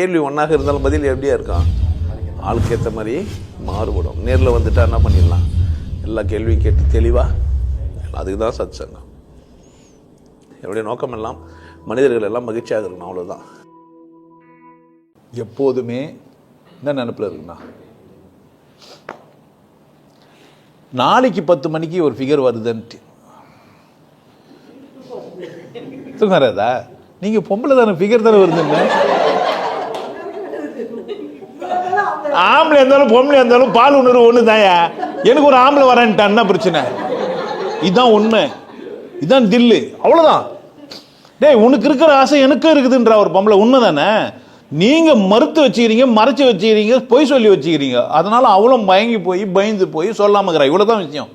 கேள்வி ஒன்றாக இருந்தாலும் பதில் எப்படியா இருக்கும்? ஆளுக்கு ஏற்ற மாதிரி மாறுபடும். நேரில் வந்துட்டா என்ன பண்ணிடலாம்? எல்லா கேள்வியும் கேட்டு தெளிவாக அதுக்கு தான் சத் சங்கம் என்னுடைய நோக்கம் எல்லாம் மனிதர்கள் எல்லாம் மகிழ்ச்சியாக இருக்கணும் அவ்வளோதான் எப்போதுமே என்ன நினப்பில் இருக்குண்ணா நாளைக்கு பத்து மணிக்கு ஒரு ஃபிகர் வருதுன்ட்டு. தூங்காரதா நீங்கள் பொம்பளை தானே ஃபிகர் தானே வருதுன்னு? ஆம்பளை இருந்தாலும் பொம்பளை இருந்தாலும் பால் உணர்வு ஒன்று தாயா எனக்கு ஒரு ஆம்பளை வரேன்ட்டான் என்ன பிரச்சனை? இதுதான் உண்மை. இதுதான் தில்லு. அவ்வளோதான் டேய் உனக்கு இருக்கிற ஆசை எனக்கும் இருக்குதுன்ற ஒரு பொம்பளை. உண்மை தானே நீங்க மறுத்து வச்சுக்கிறீங்க மறைச்சு வச்சுக்கிறீங்க பொய் சொல்லி வச்சுக்கிறீங்க. அதனால அவளும் மயங்கி போய் பயந்து போய் சொல்லாம இருக்கிறா. இவ்வளவுதான் விஷயம்.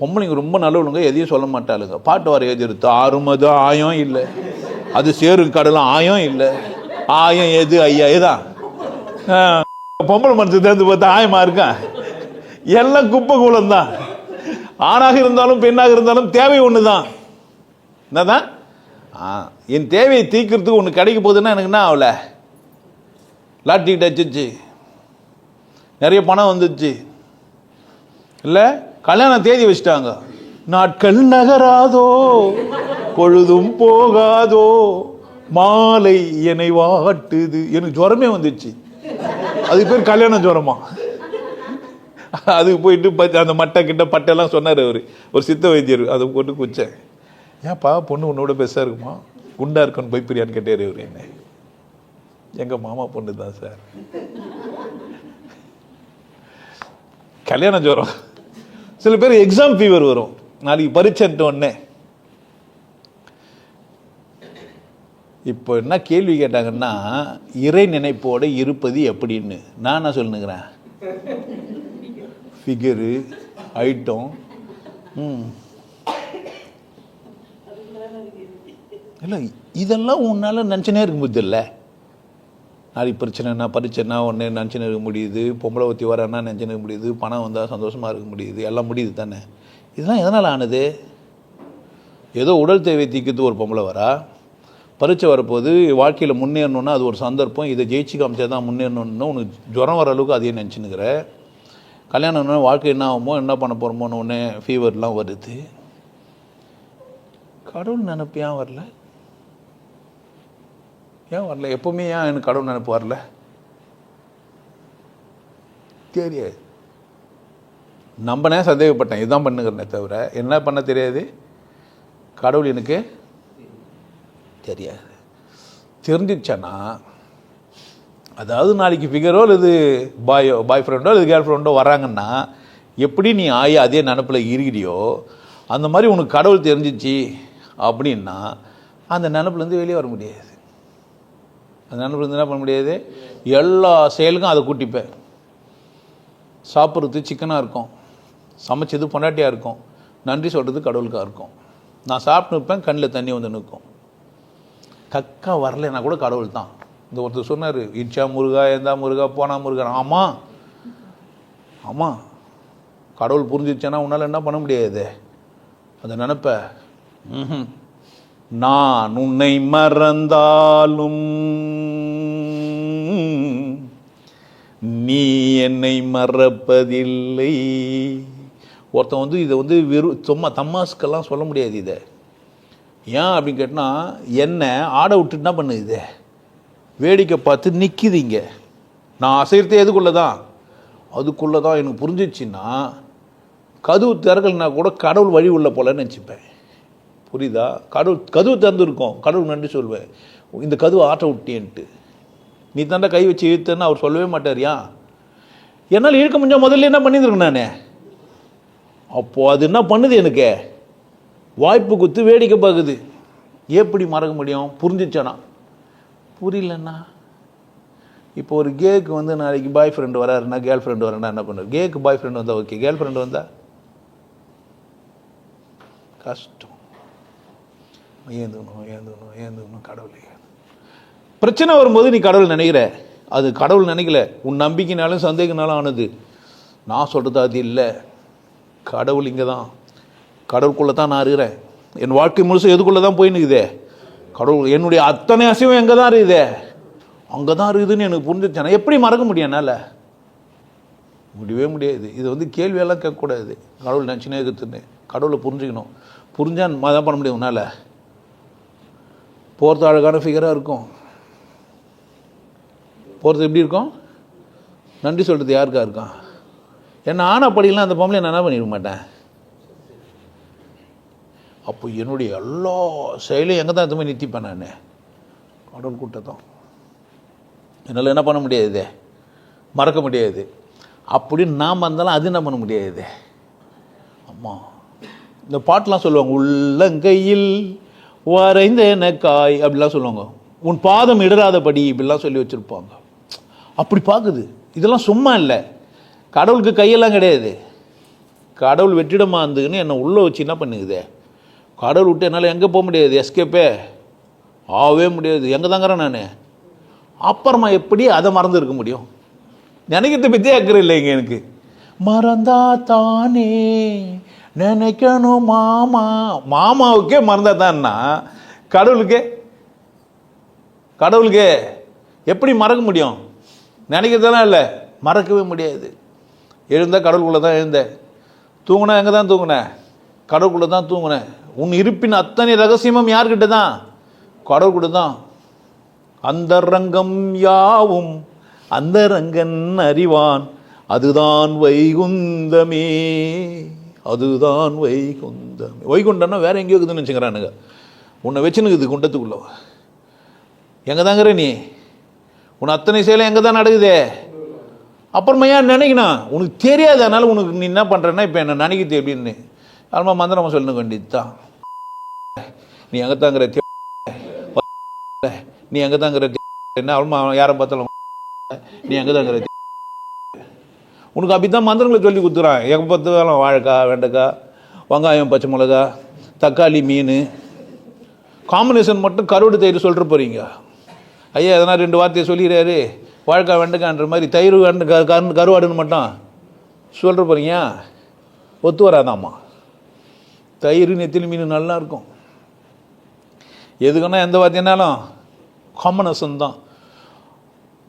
பொம்பளைங்க ரொம்ப நல்லவனுங்க எதையும் சொல்ல மாட்டாளுங்க. பாட்டு வர எது எடுத்து ஆறுமது ஆயம் இல்லை. அது சேரும் கடலும் ஆயம் இல்லை. ஆயம் எது ஐயா இதான் பொம்பளை மனுஷன் தேர்ந்து பார்த்தா ஆயமா இருக்கான். எல்லாம் குப்பை கூலம் தான். ஆணாக இருந்தாலும் பெண்ணாக இருந்தாலும் தேவை ஒன்று தான் என்னதான் ஆ என் தேவையை தீக்கிறதுக்கு ஒன்று கிடைக்க போகுதுன்னா எனக்கு என்ன ஆகல? லாட்டி அடிச்சிச்சு நிறைய பணம் வந்துச்சு இல்லை கல்யாணம் தேதி வச்சுட்டாங்க. நாட்கள் நகராதோ பொழுதும் போகாதோ மாலை என்னை வாட்டுது. எனக்கு ஜுரமே வந்துச்சு அது பேர் கல்யாண ஜுரமா அதுக்கு போயிட்டு ப- அந்த மட்டை கிட்ட பட்டையெல்லாம் சொன்னார் அவர். ஒரு சித்த வைத்தியர் அதை போட்டு குச்சேன் ஏன்ப்பா பொண்ணு உன்னோட பெருசாக இருக்குமா? குண்டா இருக்குன்னு போய் பிரியான்னு கேட்டார் இவர் என்ன. எங்கள் மாமா பொண்ணு தான் சார். கல்யாண ஜுரம் சில பேர் எக்ஸாம் ஃபீவர் வரும். நாளைக்கு பரீட்சைன்ட்டு ஒன்னே இப்போ என்ன கேள்வி கேட்டாங்கன்னா இறை நினைப்போடு இருப்பது எப்படின்னு. நான் என்ன சொல்லுங்கிறேன் ஃபிகரு ஐட்டம் இல்லை இதெல்லாம் உன்னால் நினச்சினே இருக்க முடியல இல்லை? நாளைக்கு பிரச்சனைனா பரிச்சைனா ஒன்று நினச்சினு இருக்க முடியுது. பொம்பளை ஒத்தி வரேன்னா நினச்சினு இருக்க முடியுது. பணம் வந்தால் சந்தோஷமாக இருக்க முடியுது. எல்லாம் முடியுது தானே? இதெல்லாம் எதனால் ஆனது? ஏதோ உடல் தேவை தீக்கிறது ஒரு பொம்பளை வரா? பரீட்சை வரப்போது வாழ்க்கையில் முன்னேறணுன்னா அது ஒரு சந்தர்ப்பம். இதை ஜெயிச்சு காமிச்சா தான் முன்னேறணும்னு உனக்கு ஜுரம் வர அளவுக்கு அதையே நினச்சினுக்கிற கல்யாணம்னா வாழ்க்கை என்ன ஆகுமோ என்ன பண்ண போகிறோமோன்னு ஒன்று ஃபீவர்லாம் வருது. கடவுள் நினப்பு ஏன் வரல? ஏன் வரல? எப்பவுமே ஏன் எனக்கு கடவுள் நினப்பு வரல? தெரியாது. நம்பனே சந்தேகப்பட்டேன். இதுதான் பண்ணுகிறேனே தவிர என்ன பண்ண தெரியாது? கடவுள் எனக்கு தெரியாது. தெரிஞ்சிச்சானா அதாவது நாளைக்கு ஃபிகரோ அல்லது பாயோ பாய் ஃப்ரெண்டோ அல்லது கேர்ள் ஃப்ரெண்டோ வராங்கன்னா எப்படி நீ ஆயி அதே நினப்பில் இருக்கிறியோ அந்த மாதிரி உனக்கு கடவுள் தெரிஞ்சிச்சு அப்படின்னா அந்த நினப்புலேருந்து வெளியே வர முடியாது. அந்த நினப்புலேருந்து என்ன பண்ண முடியாது? எல்லா செயலுக்கும் அதை கூட்டிப்பேன். சாப்பிட்றது சிக்கனாக இருக்கும். சமைச்சது பொண்டாட்டியாக இருக்கும். நன்றி சொல்கிறது கடவுளுக்காக இருக்கும். நான் சாப்பிட்டு நிற்பேன் கண்ணில் தண்ணி வந்து நிற்கும். கக்கா வரலைன்னா கூட கடவுள் தான். இந்த ஒருத்தர் சொன்னார் இச்சா முருகா எந்தா முருகா போனா முருகா. ஆமாம் ஆமாம் கடவுள் புரிஞ்சிச்சேன்னா உன்னால் என்ன பண்ண முடியாது. அதை நினப்ப. ம்ஹும். நான் உன்னை மறந்தாலும் நீ என்னை மறப்பதில்லை. ஒருத்தன் வந்து இதை வந்து வெறும் சும்மா தம்மாஸ்க்கெல்லாம் சொல்ல முடியாது இதை. ஏன் அப்படின்னு கேட்டால் என்ன ஆடை விட்டுட்டு என்ன பண்ணுது வேடிக்கை பார்த்து நிற்கிது இங்கே. நான் அசைகிறதே எதுக்குள்ளே தான் அதுக்குள்ளே தான் எனக்கு புரிஞ்சிச்சுன்னா கதவு திறக்கலைன்னா கூட கடவுள் வழி உள்ள போலன்னு நினச்சிப்பேன். புரியுதா? கடவுள் கதவு திறந்துருக்கோம். கடவுள் நன்றி சொல்வேன். இந்த கதவு ஆட்ட விட்டியன்ட்டு நீ தாண்டா கை வச்சு இழுத்தன்னு அவர் சொல்லவே மாட்டாரியா என்னால் இழுக்க முடிஞ்ச முதல்ல என்ன பண்ணியிருந்துருக்கேன் நான்? அப்போது அது என்ன பண்ணுது எனக்கு? வாய்ப்பு குத்து வேடிக்கை பார்க்குது. எப்படி மறக்க முடியும்? புரிஞ்சிச்சானா புரியலண்ணா. இப்போ ஒரு கேக்கு வந்து நாளைக்கு பாய் ஃப்ரெண்டு வராருன்னா கேர்ள் ஃப்ரெண்டு வரேன்னா என்ன பண்ணுவார் கேக்கு பாய் ஃப்ரெண்டு வந்தால் ஓகே கேர்ள் ஃப்ரெண்டு வந்தா? கஷ்டம். ஏந்துக்கணும் ஏந்துக்கணும் ஏந்துக்கணும் கடவுளே. பிரச்சனை வரும்போது நீ கடவுள் நினைக்கிற. அது கடவுள் நினைக்கல. உன் நம்பிக்கைனாலும் சந்தேகனாலும் ஆனது. நான் சொல்கிறது அது இல்லை. கடவுள் இங்கே தான் கடவுளுக்குள்ளே தான் நான் இருக்கிறேன். என் வாழ்க்கை முழுசும் எதுக்குள்ளே தான் போயின்னு இருக்குதே கடவுள் என்னுடைய அத்தனை அசைவம் எங்கே தான் இருக்குதே? அங்கே தான் இருக்குதுன்னு எனக்கு புரிஞ்சிச்சேன் எப்படி மறக்க முடியும் என்னால்? முடியவே முடியாது. இது வந்து கேள்வியெல்லாம் கேட்கக்கூடாது. கடவுள் நினச்சினே இருக்குதுன்னு கடவுளை புரிஞ்சுக்கணும். புரிஞ்சால் தான் பண்ண முடியும் உன்னால்? போகிறது அழகான ஃபிகராக இருக்கும். போகிறது எப்படி இருக்கும்? நன்றி சொல்கிறது யாருக்கா இருக்கான்? என்ன ஆனா படிக்கலாம் அந்த பொம்பளை நான் என்ன பண்ணிட மாட்டேன்? அப்போ என்னுடைய எல்லா செயலையும் எங்கே தான் எதுவுமே நிறுத்திப்பேன் நான். கடவுள் கூட்டத்தான் என்னால் என்ன பண்ண முடியாது மறக்க முடியாது. அப்படின்னு நாம் இருந்தாலும் அது என்ன பண்ண முடியாது அம்மா இந்த பாட்டெலாம் சொல்லுவாங்க உள்ளங்கையில் வரைந்த காய் அப்படிலாம் சொல்லுவாங்க. உன் பாதம் இடராதபடி இப்படிலாம் சொல்லி வச்சுருப்பாங்க. அப்படி பார்க்குது இதெல்லாம் சும்மா இல்லை. கடவுளுக்கு கையெல்லாம் கிடையாது. கடவுள் வெற்றிடமாக இருந்துக்குன்னு என்னை உள்ளே வச்சு என்ன பண்ணுக்குதே கடவுள் விட்டு என்னால் எங்கே போக முடியாது? எஸ்கேப்பே ஆகவே முடியாது. எங்கே தாங்கிறேன் நான்? அப்புறமா எப்படி அதை மறந்து இருக்க முடியும்? நினைக்கிறத பற்றி அக்கறை இல்லைங்க எனக்கு. மறந்தா தானே. நினைக்கணும் மாமா. மாமாவுக்கே மறந்தா தான்னா? கடவுளுக்கே. கடவுளுக்கே. எப்படி மறக்க முடியும்? நினைக்கிறதெல்லாம் இல்லை. மறக்கவே முடியாது. எழுந்தால் கடவுளுக்குள்ளே தான் எழுந்தேன். தூங்கினா எங்கே தான் தூங்கினேன் கடவுளுக்குள்ளே தான் தூங்கினேன். உன் இருப்பின் அத்தனை ரகசியமும் யார்கிட்ட தான் கடவுள்கிட்ட தான் அந்த ரங்கம் யாவும் அந்த ரங்கன் அறிவான். அதுதான் வைகுந்தமே. அதுதான் வைகுந்தமே. வைகுண்டம்னா வேற எங்கேயோ இருக்குதுன்னு வச்சுக்கிறானுங்க. உன்னை வச்சுனுக்குது குண்டத்துக்குள்ள எங்கே தாங்கிற நீ? உன் அத்தனை செயலை எங்கே தான் நடக்குதே? அப்புறமா ஏன் நினைக்கணும் உனக்கு தெரியாது. அதனால உனக்கு நீ என்ன பண்ணுறேன்னா இப்போ என்ன நினைக்குது எப்படின்னு. அல்மா மந்திரமா சொல்லணும் வேண்டியது தான் நீ எங்கே தாங்கிற நீ எங்கே தாங்கிற என்ன அல்மா யாரை பார்த்தாலும் நீ எங்கே தாங்கிற உனக்கு அப்படித்தான் மந்திரங்களை சொல்லி கொடுத்துறான். எங்கே பார்த்தாலும் வாழைக்காய் வெண்டைக்காய் வெங்காயம் பச்சை மிளகா தக்காளி மீன். காம்பினேஷன் மட்டும் கருவாடு தயிர் சொல்கிற போகிறீங்க ஐயா எதனா ரெண்டு வார்த்தையை சொல்லிடுறாரு வாழைக்காய் வெண்டைக்கான்ற மாதிரி தயிர் க கரு கருவாடுன்னு மட்டும் சொல்கிற போகிறீங்க ஒத்து வராதாம்மா. தயிர் நெத்திலி மீன் நல்லா இருக்கும். எதுக்குன்னா எந்த வார்த்தைனாலும் காம்பினேஷன் தான்.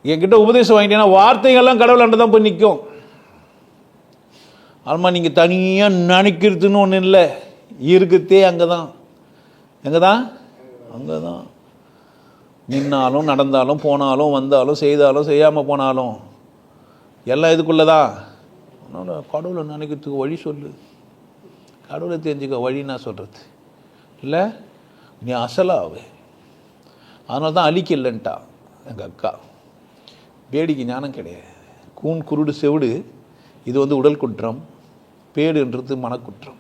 என்கிட்ட உபதேசம் வாங்கிட்டீங்கன்னா வார்த்தைகள்லாம் கடவுளாண்ட தான் போய் நிற்கும். அதுமா நீங்கள் தனியாக நினைக்கிறதுன்னு ஒன்றும் இல்லை. இருக்குதே அங்கே தான் எங்கே தான் அங்கே தான் நின்னாலும் நடந்தாலும் போனாலும் வந்தாலும் செய்தாலும் செய்யாமல் போனாலும் எல்லாம் இதுக்குள்ளே தான் அதனால் கடவுளை நினைக்கிறதுக்கு வழி சொல்லு. கடவுளை தெரிஞ்சுக்க வழி நான் சொல்கிறது இல்லை? நீ அசலாவு. அதனால தான் அழிக்கலன்ட்டா எங்கள் அக்கா. பேடிக்கு ஞானம் கிடையாது. கூன் குருடு செவிடு இது வந்து உடல் குற்றம் பேடுன்றது மனக்குற்றம்.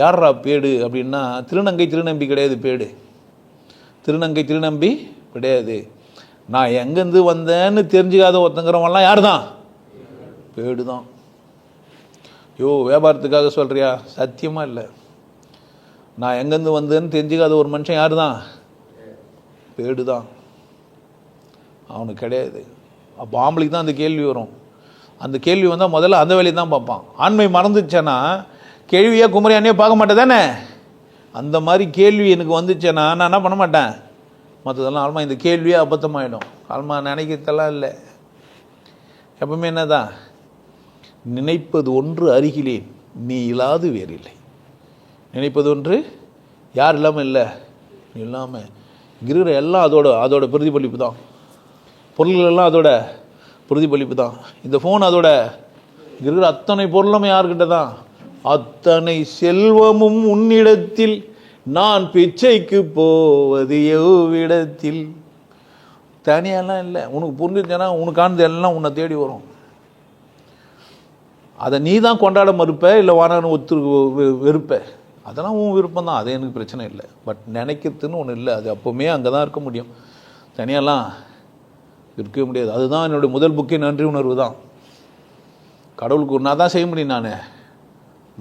யார்ரா பேடு அப்படின்னா திருநங்கை திருநம்பி கிடையாது பேடு. திருநங்கை திருநம்பி கிடையாது. நான் எங்கேருந்து வந்தேன்னு தெரிஞ்சுக்காத ஒருத்தங்கிறவன்லாம் யார் தான் பேடு தான் ஐயோ வியாபாரத்துக்காக சொல்கிறியா சத்தியமாக இல்லை. நான் எங்கேருந்து வந்தேன்னு தெரிஞ்சுக்காத ஒரு மனுஷன் யார் தான் பேடு தான் அவனுக்கு கிடையாது. அப்போ ஆம்பளைக்கு தான் அந்த கேள்வி வரும். அந்த கேள்வி வந்தால் முதல்ல அந்த வேலையை தான் பார்ப்பான். ஆண்மை மறந்துச்சேன்னா கேள்வியாக குமரியானே பார்க்க மாட்டேன் தானே அந்த மாதிரி கேள்வி எனக்கு வந்துச்சேன்னா நான் என்ன பண்ண மாட்டேன்? மற்றதெல்லாம் ஆல்மா இந்த கேள்வியே அபத்தமாயிடும். ஆல்மா நினைக்கிறதெல்லாம் இல்லை. எப்பவுமே என்னதான்? நினைப்பது ஒன்று அருகிலே நீ இல்லாது வேறில்லை. நினைப்பது ஒன்று யார் இல்லாமல் இல்லை? இல்லாமல் இருக்கிற எல்லாம் அதோட அதோட பிரதிபலிப்பு தான். பொருள்கள் எல்லாம் அதோட பிரதிபலிப்பு தான். இந்த ஃபோன் அதோட இருக்கிற அத்தனை பொருளும் யார்கிட்ட தான்? அத்தனை செல்வமும் உன்னிடத்தில். நான் பிச்சைக்கு போவது எவ்விடத்தில்? தனியெல்லாம் இல்லை. உனக்கு புரிஞ்சிருச்சேன்னா உனக்கானது எல்லாம் உன்னை தேடி வரும். அதை நீ தான் கொண்டாட மறுப்ப இல்லை வானான்னு ஒத்து வெ- வெறுப்ப? அதெல்லாம் உன் விருப்பம் தான் அது எனக்கு பிரச்சனை இல்லை. பட் நினைக்கிறதுன்னு ஒன்று இல்லை அது அப்போவுமே அங்கே தான் இருக்க முடியும். தனியாலாம் இருக்கவே முடியாது. அதுதான் என்னுடைய முதல் புக்கே நன்றி உணர்வு தான். கடவுளுக்கு நான் தான் செய்ய முடியும் நான்.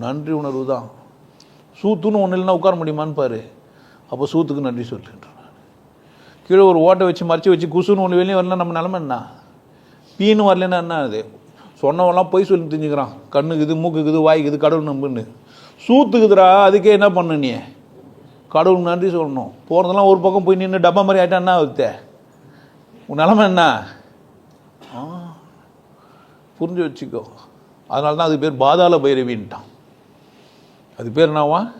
நன்றி உணர்வு தான். சூத்துன்னு ஒன்று இல்லைன்னா உட்கார முடியுமான்னு பாரு. அப்போ சூத்துக்கு நன்றி சொல்லுன்றேன் கீழே ஒரு ஓட்டை வச்சு மறைச்சி வச்சு குசுன்னு ஒன்று வெளியே வரல நம்ம நிலமை என்ன? பீன்னு வரலன்னா என்ன அது? சொன்னவெல்லாம் பொய் சொல்லி தெரிஞ்சுக்கிறான். கண்ணுக்குது மூக்குக்குது வாய்க்குது கடவுள் நம்புன்னு. சூத்துக்குதுரா அதுக்கே என்ன பண்ண நீ? கடவுளுக்கு நன்றி சொல்லணும். போகிறதெல்லாம் ஒரு பக்கம் போய் நின்று டப்பா மாதிரி ஆகிட்டா என்ன ஆகுது? உன் நிலமை என்ன? ஆ, புரிஞ்சு வச்சுக்கோ. அதனால தான் அது பேர் பாதாள பைரவின்ட்டான். அது பேர் என்னவா?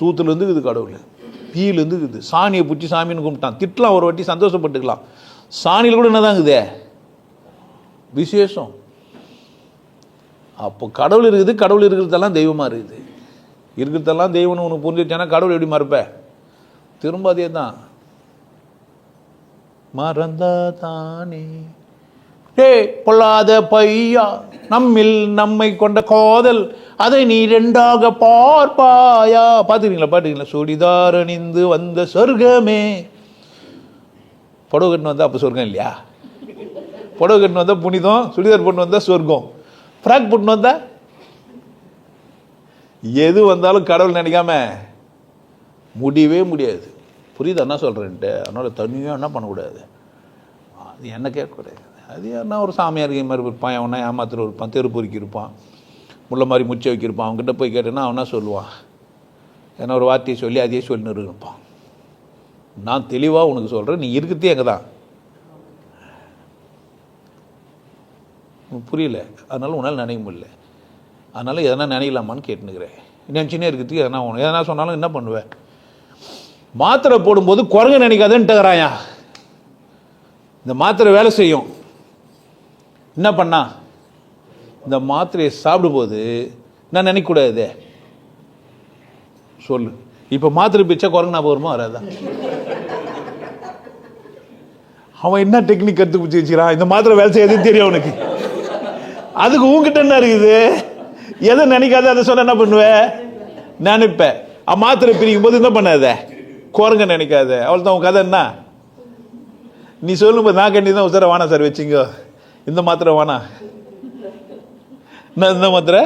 சூத்துலேருந்து இது கடவுள். பீலேருந்து இது சாணியை பிடிச்சி சாமின்னு கும்பிட்டான். திட்டலாம் ஒரு வாட்டி சந்தோஷப்பட்டுக்கலாம். சாணியில் கூட என்னதாங்குதே? இருக்குதே விசேஷம். அப்போ கடவுள் இருக்குது கடவுள் இருக்கிறதெல்லாம் தெய்வமாக இருக்குது. இருக்கிறதெல்லாம் தெய்வம்னு உனக்கு புரிஞ்சிருச்சானா கடவுள் எப்படி மறுப்ப? திரும்ப அதே தான் மறந்தா தானே டே பொல்லாத பையா நம்மில் நம்மை கொண்ட காதல் அதை நீ ரெண்டாக பார்ப்பாயா? பார்த்துக்கிறீங்களா பாட்டுங்களா சுடிதார் அணிந்து வந்த சொர்க்கமே. புடவை கட்டின்னு வந்தால் அப்போ சொர்க்கம் இல்லையா? புடவை கட்டின்னு வந்தால் புனிதம் சுடிதார் பொண்ணு வந்தால் சொர்க்கம். ஃப்ராக் போட்டுன்னு வந்தா? எது வந்தாலும் கடவுள் நினைக்காம முடியவே முடியாது. புரியுது என்ன சொல்கிறேன்ட்டு அதனால் தனியாக என்ன பண்ணக்கூடாது? அது என்ன கேட்கக்கூடாது? அது என்ன ஒரு சாமியார் கை மாதிரி இருப்பான் அவனா ஏமாத்துற இருப்பான் தெரு பொறுக்கி இருப்பான் முள்ள மாதிரி முச்சை வைக்கிருப்பான் அவன்கிட்ட போய் கேட்டேன்னா அவனா சொல்லுவான்? ஏன்னா ஒரு வார்த்தையை சொல்லி அதையே சொல்லின்னு இருப்பான். நான் தெளிவாக உனக்கு சொல்கிறேன் நீ இருக்கிறதே எங்கே தான் புரியல. அதனால உன்னால் நினைக்க முடியல. அதனால எதனா நினைக்கலாமான்னு கேட்டுனுக்கிறேன். நினச்சினே இருக்கிறதுக்கு எதனா ஒன்று எதனா சொன்னாலும் என்ன பண்ணுவேன் மாத்திரை போடும்போது குரங்கு நினைக்காதுன்ட்டுக்கிறாயா இந்த மாத்திரை வேலை செய்யும். என்ன பண்ணா? இந்த மாத்திரையை சாப்பிடும்போது நான் நினைக்கக்கூடாது சொல்லு. இப்போ மாத்திரை பிச்சா குரங்கு ஞாபகம் வருமா? வராதா? அவன் என்ன டெக்னிக் கற்றுக்கு பிடிச்சி வச்சுக்கிறான்? இந்த மாத்திரை வேலை செய்யறதுன்னு தெரியும் அவனுக்கு. அதுக்கு உங்ககிட்ட என்ன இருக்குது? எதை நினைக்காத அதை சொன்ன என்ன பண்ணுவேன் நினைப்பேன் மாத்திரை பிரிக்கும் போது என்ன பண்ணாத? குரங்க நினைக்காத. அவள் தான் உன் கதை என்ன? நீ சொல்லும்போது நான் கண்டி தான் சார் வானா சார் வச்சுங்க இந்த மாத்திரை வானா நான் இந்த மாத்திரை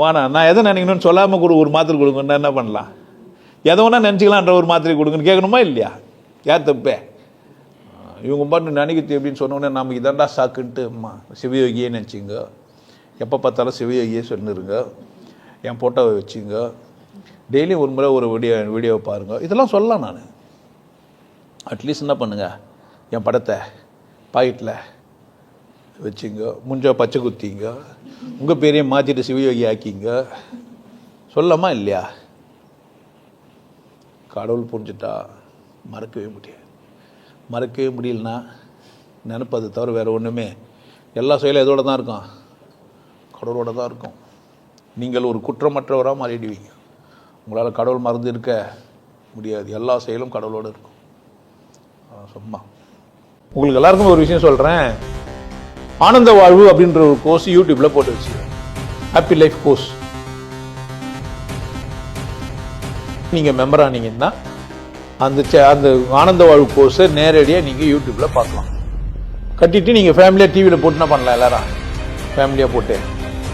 வானா நான் எதை நினைக்கணும்னு சொல்லாமல் கொடு ஒரு மாத்திரை கொடுங்கன்னா என்ன பண்ணலாம்? எதை வேணா நினச்சிக்கலான்ற ஒரு மாத்திரை கொடுங்கன்னு கேட்கணுமா இல்லையா? யார் தப்பே? இவங்க பாட்டு நினைக்கிறது எப்படின்னு சொன்னோடனே நமக்கு இதாண்டா சாக்குன்ட்டு அம்மா. சிவயோகியே நினச்சிங்க எப்போ பார்த்தாலும் சிவயோகியே சொல்லிருங்க. என் ஃபோட்டோவை வச்சுங்க. டெய்லி ஒரு முறை ஒரு வீடியோ வீடியோவை பாருங்க. இதெல்லாம் சொல்லலாம் நான். அட்லீஸ்ட் என்ன பண்ணுங்கள் என் படத்தை பாக்கெட்டில் வச்சுங்க. முஞ்ச பச்சை குத்திங்க. உங்கள் பேரையும் மாற்றிட்டு சிவயோகி ஆக்கிங்க. சொல்லலாமா இல்லையா? கடவுள் புரிஞ்சுட்டா மறக்கவே முடியாது. மறக்கவே முடியலன்னா நினப்பது தவிர வேறு ஒன்றுமே எல்லா செயலும் இதோடு தான் இருக்கும். கடவுளோட தான் இருக்கும். நீங்கள் ஒரு குற்றமற்றவராக மாறிடுவீங்க. உங்களால் கடவுள் மறந்து இருக்க முடியாது. எல்லா செயலும் கடவுளோடு இருக்கும். சும்மா. உங்களுக்கு எல்லாருக்கும் ஒரு விஷயம் சொல்கிறேன் ஆனந்த வாழ்வு அப்படின்ற ஒரு கோர்ஸ் யூடியூப்பில் போட்டு வச்சு ஹாப்பி லைஃப் கோர்ஸ் நீங்கள் மெம்பர் ஆனீங்கன்னா அந்த சே- அந்த ஆனந்த வாழ்வு கோர்ஸை நேரடியாக நீங்கள் யூடியூப்பில் பார்க்கலாம். கட்டிட்டு நீங்கள் ஃபேமிலியாக டிவியில் போட்டுனா பண்ணலாம் எல்லாரும். ஃபேமிலியாக போட்டு.